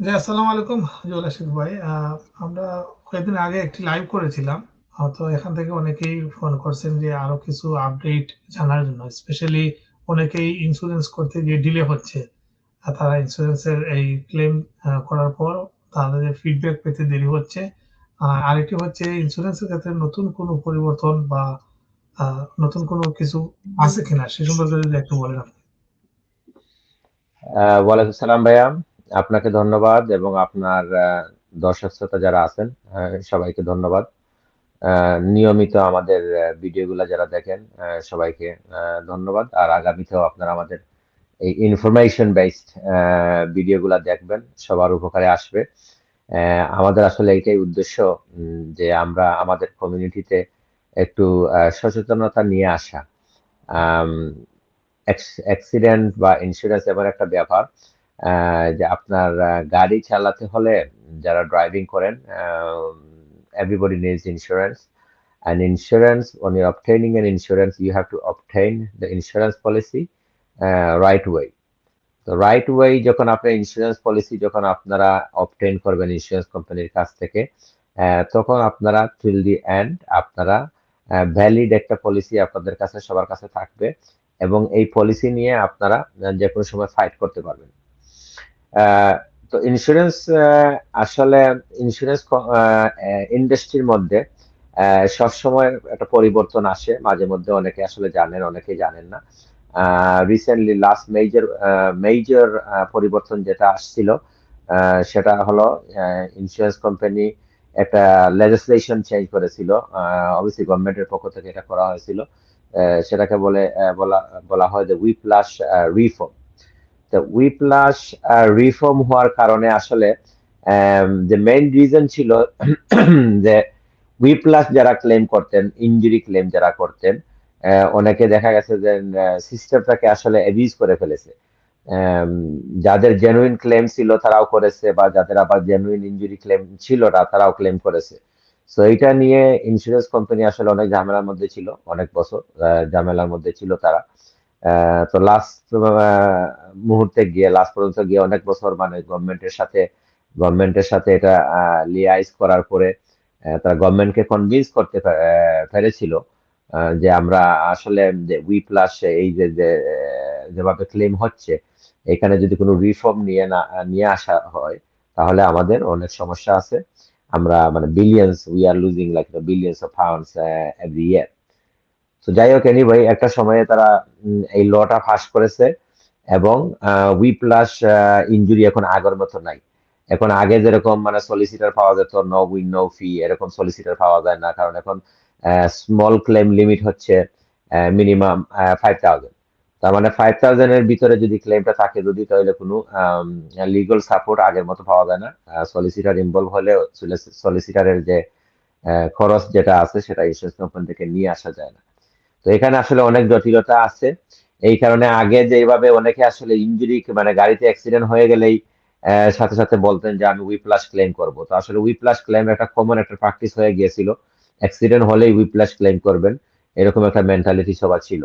জি, আসসালামু আলাইকুম ভাই। আমরা কয়েকদিন আগে একটি লাইভ করেছিলাম। তো এখান থেকে অনেকেই ফোন করছেন যে আরও কিছু আপডেট জানার জন্য। স্পেশালি অনেকেই ইন্সুরেন্স করতে গিয়ে ডিলে হচ্ছে। তারা এই ক্লেম করার পর তাদের ফিডব্যাক পেতে দেরি হচ্ছে। আরেকটি হচ্ছে ইন্সুরেন্সের ক্ষেত্রে নতুন কোনো পরিবর্তন বা নতুন কোনো কিছু আছে কিনা সে সম্পর্কে যদি একটু বলেন আপনি। ওয়ালাইকুম সালাম ভাইয়া। আপনাকে ধন্যবাদ এবং আপনার দর্শক শ্রোতা যারা আছেন সবাইকে ধন্যবাদ। নিয়মিত আমাদের ভিডিওগুলা যারা দেখেন সবাইকে ধন্যবাদ। আর আগামীতেও আপনারা আমাদের এই ইনফরমেশন বেসড ভিডিওগুলা দেখবেন। সবার উপকারে আসবে। আমাদের আসলে এইটাই উদ্দেশ্য যে আমরা আমাদের কমিউনিটিতে একটু সচেতনতা নিয়ে আসা। অ্যাক্সিডেন্ট বা ইন্স্যুরেন্স এমন একটা ব্যাপার যে আপনার গাড়ি চালাতে হলে যারা ড্রাইভিং করেন um everybody insurance and insurance insurance, when you're obtaining insurance you you to to the insurance policy right way. তো রাইট ওয়ে যখন আপনার ইন্স্যুরেন্স পলিসি যখন আপনারা অবটেইন করবেন ইন্স্যুরেন্স কোম্পানির কাছ থেকে তখন আপনারা টিল দি এন্ড আপনারা ভ্যালিড একটা পলিসি আপনাদের কাছে সবার কাছে থাকবে এবং এই পলিসি নিয়ে আপনারা যে কোনো সময় ফাইট করতে পারবেন তো ইন্স্যুরেন্স আসলে ইন্স্যুরেন্স ইন্ডাস্ট্রির মধ্যে সবসময় একটা পরিবর্তন আসে। মাঝে মধ্যে অনেকে আসলে জানেন অনেকে জানেন না। রিসেন্টলি লাস্ট মেজর মেজর পরিবর্তন যেটা আসছিল সেটা হলো ইন্স্যুরেন্স কোম্পানি একটা লেজিসলেশন চেঞ্জ করেছিল। অবশ্যই গভর্নমেন্টের পক্ষ থেকে এটা করা হয়েছিল। সেটাকে বলে বলা বলা হয় যে উই প্লাস রিফর্ম তো উই প্লাস রিফর্ম হওয়ার কারণে আসলে আম, যে মেইন রিজন ছিল যে উই প্লাস যারা ক্লেম করতেন ইনজুরি ক্লেম যারা করতেন আহ, অনেকে দেখা গেছে যে সিস্টেমটাকে আসলে অ্যাবিউজ করে ফেলেছে। যাদের জেনুইন ক্লেম ছিল তারাও করেছে বা যাদের আবার জেনুইন ইনজুরি ক্লেম ছিল না তারাও ক্লেম করেছে। সো এটা নিয়ে ইন্স্যুরেন্স কোম্পানি আসলে অনেক ঝামেলার মধ্যে ছিল অনেক বছর ঝামেলার মধ্যে ছিল তারা। তো লাস্ট মুহূর্তে গিয়ে লাস্ট পর্যন্ত গিয়ে অনেক বছর মানে গভর্নমেন্টের সাথে গভর্নমেন্টের সাথে এটা লিয়াইজ করার পরে তারা গভর্নমেন্টকে কনভিন্স করতে পেরেছিল যে আমরা আসলে যে উই প্লাস এই যে যেভাবে ক্লেম হচ্ছে, এখানে যদি কোনো রিফর্ম নিয়ে না, নিয়ে আসা হয়, তাহলে আমাদের অনেক সমস্যা আছে। আমরা মানে billions we are losing like billions of pounds every year তো যাই হোক এনিওয়ে একটা সময়ে তারা এই লটা পাস করেছে এবং উই প্লাস ইনজুরি এখন আগের মতো নাই। এখন আগে যেরকম মানে সলিসিটার পাওয়া যেত নো উইন নো ফি এরকম সলিসিটার পাওয়া যায় না। কারণ এখন স্মল ক্লেম লিমিট হচ্ছে মিনিমাম ফাইভ থাউজেন্ড তার মানে ফাইভ থাউজেন্ডের ভিতরে যদি ক্লেমটা থাকে যদি, তাহলে কোনো লিগাল সাপোর্ট আগের মতো পাওয়া যায় না। সলিসিটার ইনভলভ হলে সলিসিটারের যে খরচ যেটা আছে, সেটা ইন্স্যুরেন্স কোম্পানি থেকে নিয়ে আসা যায় না। তো এখানে আসলে অনেক জটিলতা আছে। এই কারণে আগে যেভাবে অনেকে আসলে ইনজুরি মানে গাড়িতে অ্যাক্সিডেন্ট হয়ে গেলেই সাথে সাথে বলতেন যে আমি উই প্লাস ক্লেম করব। তো আসলে উই প্লাস ক্লেম একটা কমন একটা প্র্যাকটিস হয়ে গিয়েছিল। অ্যাক্সিডেন্ট হলেই উই প্লাস ক্লেম করবেন। এরকম একটা মেন্টালিটি সবার ছিল।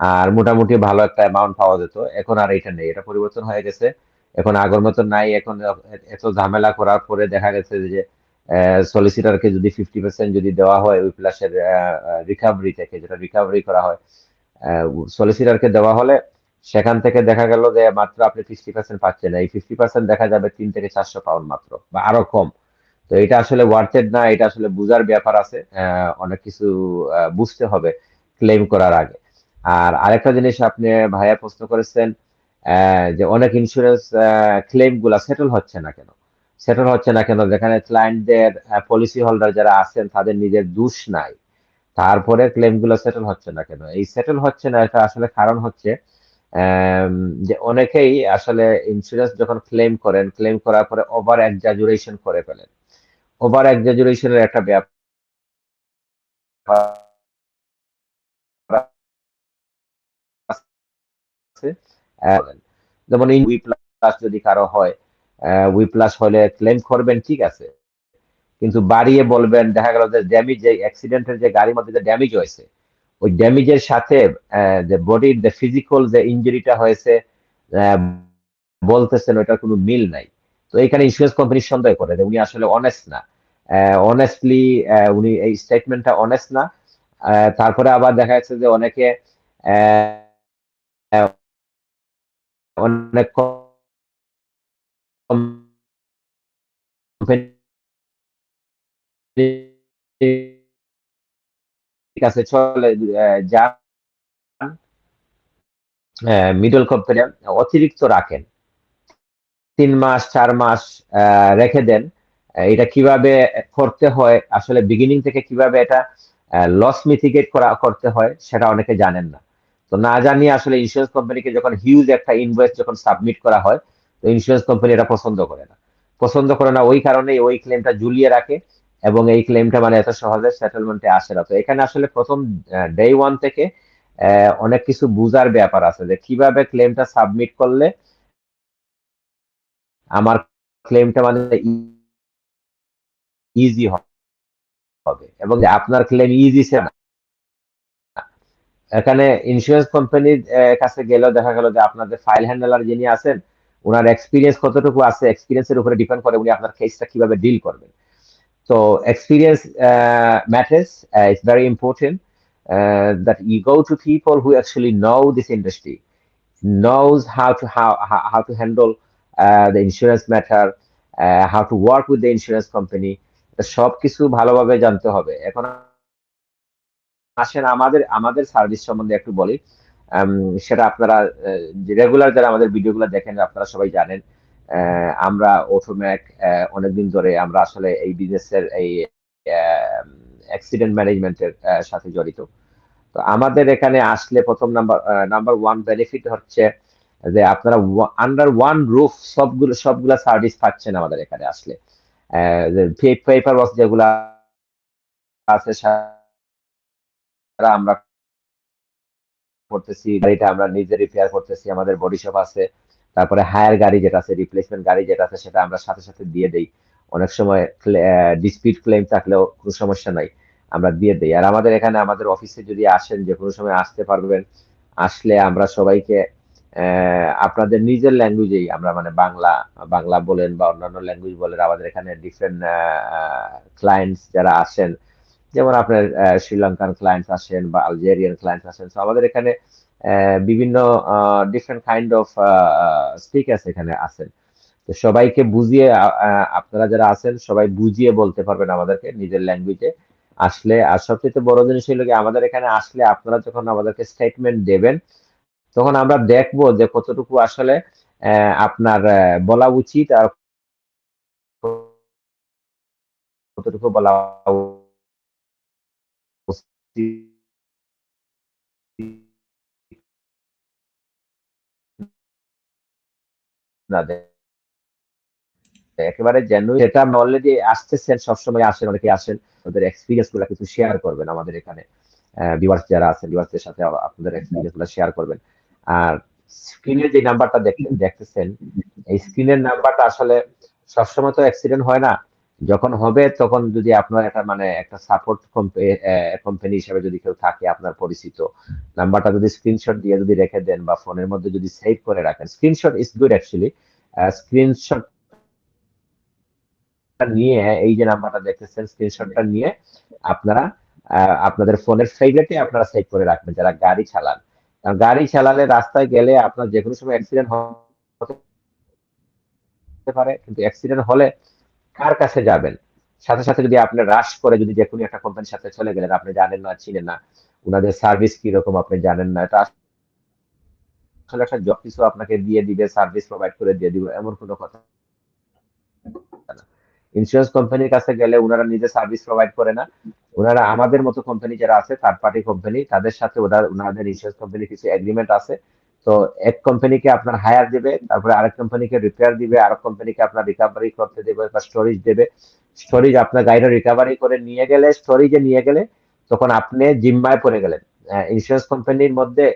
আর মোটামুটি ভালো একটা অ্যামাউন্ট পাওয়া যেত। এখন আর এটা নেই। এটা পরিবর্তন হয়ে গেছে। এখন আগের মতো নাই। এখন এত ঝামেলা করার পরে দেখা গেছে যে সলিসিটারকে যদি ফিফটি পার্সেন্ট যদি দেওয়া হয়, ওই প্লাসের রিকাভারি থেকে যেটা রিকাভারি করা হয় সলিসিটারকে দেওয়া হলে সেখান থেকে দেখা গেল যে মাত্র আপনি ফিফটি পার্সেন্ট পাচ্ছেন। এই ফিফটি পার্সেন্ট দেখা যাবে তিন থেকে চারশো পাউন্ড মাত্র, বা আরও কম। তো এটা আসলে ওয়ার্থেড না, এটা আসলে বুঝার ব্যাপার আছে। অনেক কিছু বুঝতে হবে ক্লেম করার আগে। আর আরেকটা জিনিস আপনি ভাইয়া প্রশ্ন করেছেন যে অনেক ইন্স্যুরেন্স ক্লেমগুলা সেটেল হচ্ছে না কেন? সেটেল হচ্ছে না কেন, যেখানে ক্লায়েন্টদের পলিসি হোল্ডার যারা আছেন, তাদের নিজের দোষ নাই। তারপরে ক্লেমগুলো সেটেল হচ্ছে না কেন? এই সেটেল হচ্ছে না এটা আসলে কারণ হচ্ছে যে অনেকেই আসলে ইন্স্যুরেন্স যখন ক্লেম করেন ক্লেম করার পরে ওভার এক্সাজুরেশন করে ফেলেন। ওভার এক্সাজুরেশনের একটা ব্যাপার। যেমন যদি কারও হয় উই প্লাস হলে ক্লেম করবেন, ঠিক আছে। কিন্তু বাড়িয়ে বলবেন, দেখা গেল যে ড্যামেজ যে অ্যাক্সিডেন্টের যে গাড়ির মধ্যে যে ড্যামেজ হয়েছে, ওই ড্যামেজের সাথে যে বডির যে ফিজিক্যাল যে ইনজুরিটা হয়েছে বলতেছেন ওটার কোনো মিল নাই। তো এখানে ইন্স্যুরেন্স কোম্পানি সন্দেহ করে যে উনি আসলে অনেস্ট না। অনেস্টলি উনি এই স্টেটমেন্টটা অনেস্ট না। তারপরে আবার দেখা যাচ্ছে যে অনেকে অনেক কাছে চলে যান। মিডল কোম্পানি অতিরিক্ত রাখেন। তিন মাস, চার মাস রেখে দেন। এটা কীভাবে করতে হয়, আসলে বিগিনিং থেকে কীভাবে এটা লস মিটিগেট করা, করতে হয়, সেটা অনেকে জানেন না। তো না জানিয়ে আসলে ইন্স্যুরেন্স কোম্পানিকে যখন হিউজ একটা ইনভয়েস যখন সাবমিট করা হয় ইন্স্যুরেন্স কোম্পানি এটা পছন্দ করে না। পছন্দ করে না ওই কারণে ওই ক্লেমটা ঝুলিয়ে রাখে এবং এই ক্লেমটা মানে এত সহজে সেটেলমেন্টে আসে না। তো এখানে আসলে প্রথম ডে ওয়ান থেকে অনেক কিছু বুঝার ব্যাপার আছে যে কীভাবে ক্লেমটা সাবমিট করলে আমার ক্লেমটা মানে ইজি হবে এবং আপনার ক্লেম ইজি সে না এখানে ইন্স্যুরেন্স কোম্পানির কাছে গেলেও দেখা গেল যে আপনাদের ফাইল হ্যান্ডলার যিনি আছেন ওনার এক্সপিরিয়েন্স কতটুকু আছে এক্সপিরিয়েন্সের উপরে ডিপেন্ড করে উনি আপনার কেসটা কীভাবে ডিল করবেন। তো experience matters it's very important that you go to people who actually know this industry knows how to how how to handle the insurance matter how to work with the insurance company সব কিছু ভালোভাবে জানতে হবে। এখন আসেন আমাদের আমাদের service সম্বন্ধে একটু বলি। সেটা আপনারা রেগুলার যারা আমাদের ভিডিওগুলো দেখেন, আপনারা সবাই জানেন আমরা অটোম্যাক অনেকদিন ধরে আমরা আসলে এই বিজনেসের এই অ্যাক্সিডেন্ট ম্যানেজমেন্টের সাথে জড়িত। তো আমাদের এখানে আসলে প্রথম নাম্বার নাম্বার ওয়ান বেনিফিট হচ্ছে যে আপনারা আন্ডার ওয়ান রুফ সবগুলো, সবগুলা সার্ভিস পাচ্ছেন আমাদের এখানে আসলে। পেপার ওয়ার্ক যেগুলা আছে আমরা করতেছি, গাড়িটা আমরা নিজে রিপেয়ার করতেছি, আমাদের বডি শপ আছে। তারপরে হায়ার গাড়ি যেটা আছে রিপ্লেসমেন্ট গাড়ি যেটা আছে, সেটা আমরা সাথে সাথে দিয়ে দেই। অনেক সময় ডিসপিউট ক্লেম থাকলেও কোনো সমস্যা নাই, আমরা দিয়ে দেই। আর আমাদের এখানে, আমাদের অফিসে যদি আসেন, যে কোনো সময় আসতে পারবেন, আসলে আমরা সবাইকে আপনাদের নিজের ল্যাঙ্গুয়েজেই আমরা মানে বাংলা বাংলা বলেন বা অন্যান্য ল্যাঙ্গুয়েজ বলেন, আমাদের এখানে ডিফারেন্ট ক্লায়েন্টস যারা আসেন যেমন আপনার শ্রীলঙ্কান ক্লায়েন্টস আসেন বা আলজেরিয়ান ক্লায়েন্টস আসেন তো আমাদের এখানে বিভিন্ন ডিফারেন্ট কাইন্ড অফ স্পিকার্স এখানে আছেন তো সবাইকে বুঝিয়ে আপনারা যারা আছেন, সবাই বুঝিয়ে বলতে পারবেন আমাদেরকে নিজের ল্যাঙ্গুয়েজে আসলে, আর সবচেয়ে বড় জিনিস হলো কি, আমাদের এখানে আসলে আপনারা যখন আমাদেরকে স্টেটমেন্ট দেবেন, তখন আমরা দেখব যে কতটুকু আসলে আপনার বলা উচিত আর কতটুকু বলা না একেবারে জেনুইন এটা অলরেডি আসতেছেন, সবসময় আসেন অনেকে আসেন ওদের এক্সপিরিয়েন্সগুলো কিছু শেয়ার করবেন আমাদের এখানে। ভিউয়ার্স যারা আছেন ভিউয়ার্সদের সাথে আপনাদের এক্সপিরিয়েন্সগুলো শেয়ার করবেন। আর স্ক্রিনে যে নাম্বারটা দেখতেছেন, এই স্ক্রিনের নাম্বারটা আসলে সবসময় তো অ্যাক্সিডেন্ট হয় না। যখন হবে, তখন যদি আপনার একটা মানে একটা সাপোর্ট কোম্পানি হিসেবে যদি কেউ থাকে আপনার পরিচিত, নাম্বারটা যদি স্ক্রিনশট দিয়ে যদি রেখে দেন বা ফোনের মধ্যে যদি সেভ করে রাখেন screenshot is good actually screenshot নিয়ে এই যে নাম্বারটা দেখতেছেন স্ক্রিনশটটা নিয়ে আপনারা আপনাদের ফোনের ফেভারিটে আপনারা সেভ করে রাখবেন যারা গাড়ি চালান। কারণ গাড়ি চালালে রাস্তায় গেলে আপনার যে কোনো সময় অ্যাক্সিডেন্ট হতে পারে, কিন্তু অ্যাক্সিডেন্ট হলে কার কাছে যাবেন? সাথে সাথে যদি আপনি রাশ করে যদি যে কোনো একটা কোম্পানির সাথে চলে গেলেন, আপনি জানেন না, চিনেন না ওনাদের সার্ভিস কি রকম আপনি জানেন না এটা আসলে একটা জব কিছু আপনাকে দিয়ে দিবে সার্ভিস প্রোভাইড করে দিয়ে দিবে, এমন কোনো কথা ইন্স্যুরেন্স কোম্পানির কাছে গেলে ওনারা নিজে সার্ভিস প্রোভাইড করে না। ওনারা আমাদের মতো কোম্পানি যারা আছে থার্ড পার্টি কোম্পানি তাদের সাথে ওনাদের ইন্স্যুরেন্স কোম্পানির কিছু এগ্রিমেন্ট আছে। তো এক কোম্পানিকে আপনার হায়ার দিবে, তারপরে আরেক কোম্পানিকে রিপেয়ার দিবে, আরেক কোম্পানিকে আপনার রিকভারি করতে দেবে বা স্টোরেজ দেবে। স্টোরেজ আপনার গাড়িটা রিকভারি করে নিয়ে গেলে স্টোরেজে নিয়ে গেলে তখন আপনি জিম্মায় পড়ে গেলেন। ইন্স্যুরেন্স কোম্পানির মধ্যে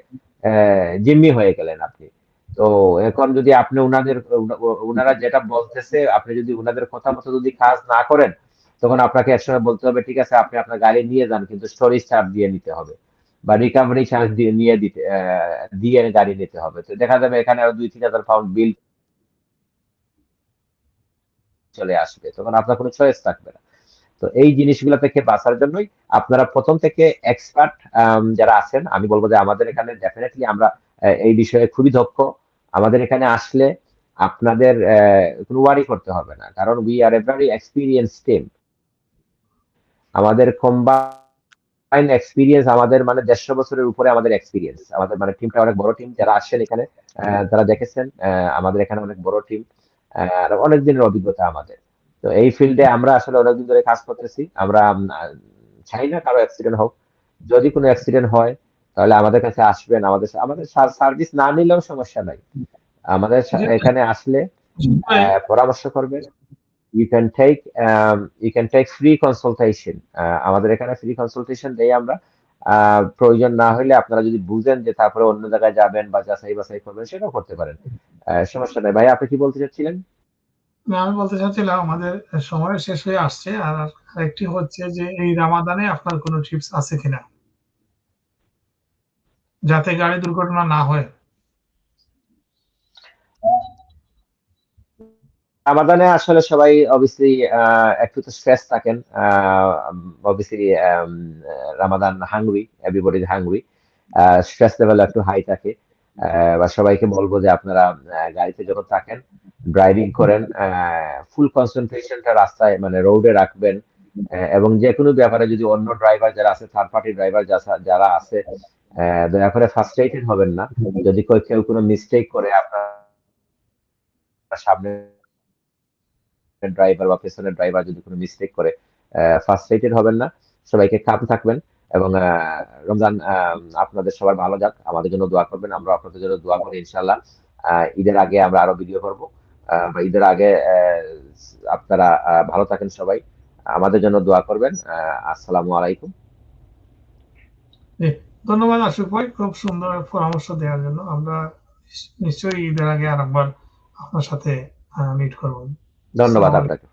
জিম্মি হয়ে গেলেন আপনি। তো এখন যদি আপনি ওনাদের ওনারা যেটা বলতেছে, আপনি যদি ওনাদের কথা মতো যদি কাজ না করেন, তখন আপনাকে একসময় বলতে হবে, ঠিক আছে, আপনি আপনার গাড়ি নিয়ে যান, কিন্তু স্টোরেজ চার্জ দিয়ে নিতে হবে। বা রিকাভারি চার্জ দিয়ে, নিয়ে দিতে দিয়ে গাড়ি নিতে হবে। তো দেখা যাবে এখানে আরও দুই তিন হাজার পাউন্ড বিল চলে আসবে। তখন আপনার কোনো চয়েস থাকবে না। তো এই জিনিসগুলো থেকে বাঁচার জন্যই আপনারা প্রথম থেকে এক্সপার্ট যারা আছেন, আমি বলব যে আমাদের এখানে ডেফিনেটলি আমরা এই বিষয়ে খুবই দক্ষ। আমাদের এখানে আসলে আপনাদের কোনো ওয়ারি করতে হবে না। কারণ we are a very experience team আমাদের কম্বাইন এক্সপিরিয়েন্স আমাদের মানে দেড়শো বছরের উপরে আমাদের এক্সপিরিয়েন্স আমাদের মানে টিমটা অনেক বড় টিম যারা আসছেন এখানে তারা দেখেছেন আমাদের এখানে অনেক বড় টিম আর অনেক দিনের অভিজ্ঞতা আমাদের। তো এই ফিল্ডে আমরা আসলে অনেকদিন ধরে কাজ করতেছি। আমরা চাই না কারও অ্যাক্সিডেন্ট হোক। যদি কোনো অ্যাক্সিডেন্ট হয় তাহলে আমাদের কাছে আসবেন। আমাদের আমাদের সার্ভিস না নিলেও সমস্যা নাই। আমাদের এখানে আসলে আহ, পরামর্শ করবেন। You can take you can take free consultation আমাদের এখানে ফ্রি কনসালটেশন দেই আমরা। প্রয়োজন না হলে আপনারা যদি বুঝেন যে তারপরে অন্য জায়গায় যাবেন বা যাচাই বাছাই করবেন, সেটাও করতে পারেন। সমস্যা নাই। ভাই, আপনি কি বলতে চাচ্ছিলেন? আমি বলতে চাচ্ছিলাম, আমাদের সময় শেষ হয়ে আসছে। আর আরেকটি হচ্ছে যে, এই রামাদানে আপনার কোনো টিপস আছে কিনা? যাতে গাড়ি দুর্ঘটনা না হয়। রামাদানে আসলে সবাই অবভিয়াসলি একটু তো স্ট্রেস থাকেন। Obviously Ramadan hungry everybody hungry stress level একটু হাই থাকে। বা সবাইকে বলব যে আপনারা গাড়িতে যখন থাকেন ড্রাইভিং করেন ফুল কনসেন্ট্রেশনটা রাস্তায় মানে রোডে রাখবেন। এবং যে কোনো ব্যাপারে যদি অন্য ড্রাইভার যারা আছে থার্ড পার্টি ড্রাইভার যারা আছে দয়া করে ফার্স্ট্রেটেড হবেন না। যদি কেউ কোনো মিস্টেক করে আপনার সামনে ড্রাইভার বা পেছনের ড্রাইভার যদি কোনো মিস্টেক করে ফার্স্ট্রেটেড হবেন না। সবাইকে কাপ থাকবেন এবং রমজান আপনাদের সবার ভালো যাক। আমাদের জন্য দোয়া করবেন। আমরা আপনাদের জন্য দোয়া করি ইনশাল্লাহ ঈদের আগে আমরা আরও ভিডিও করব। ঈদের আগে আপনারা ভালো থাকেন সবাই। আমাদের জন্য দোয়া করবেন। আসসালামু আলাইকুম। ধন্যবাদ আশুক ভাই। খুব সুন্দর পরামর্শ দেওয়ার জন্য। আমরা নিশ্চয়ই ঈদের আগে আরেকবার আপনার সাথে মিট করব। ধন্যবাদ আপনাকে।